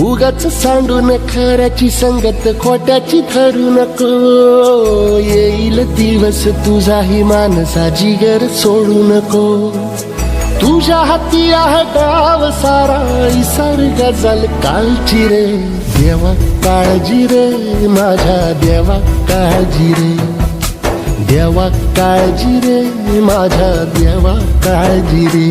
उगाच सांडून खऱ्याची संगत खोट्याची धरू नको. येईल दिवस तुझाही मानसा जिगर सोडू नको. तुझ्या हाती आहे गाव सारा इसार गजल कालची रे. देवा काळजी रे माझ्या देवा काळजी रे. देवा काळजी रे माझ्या देवा काळजी रे.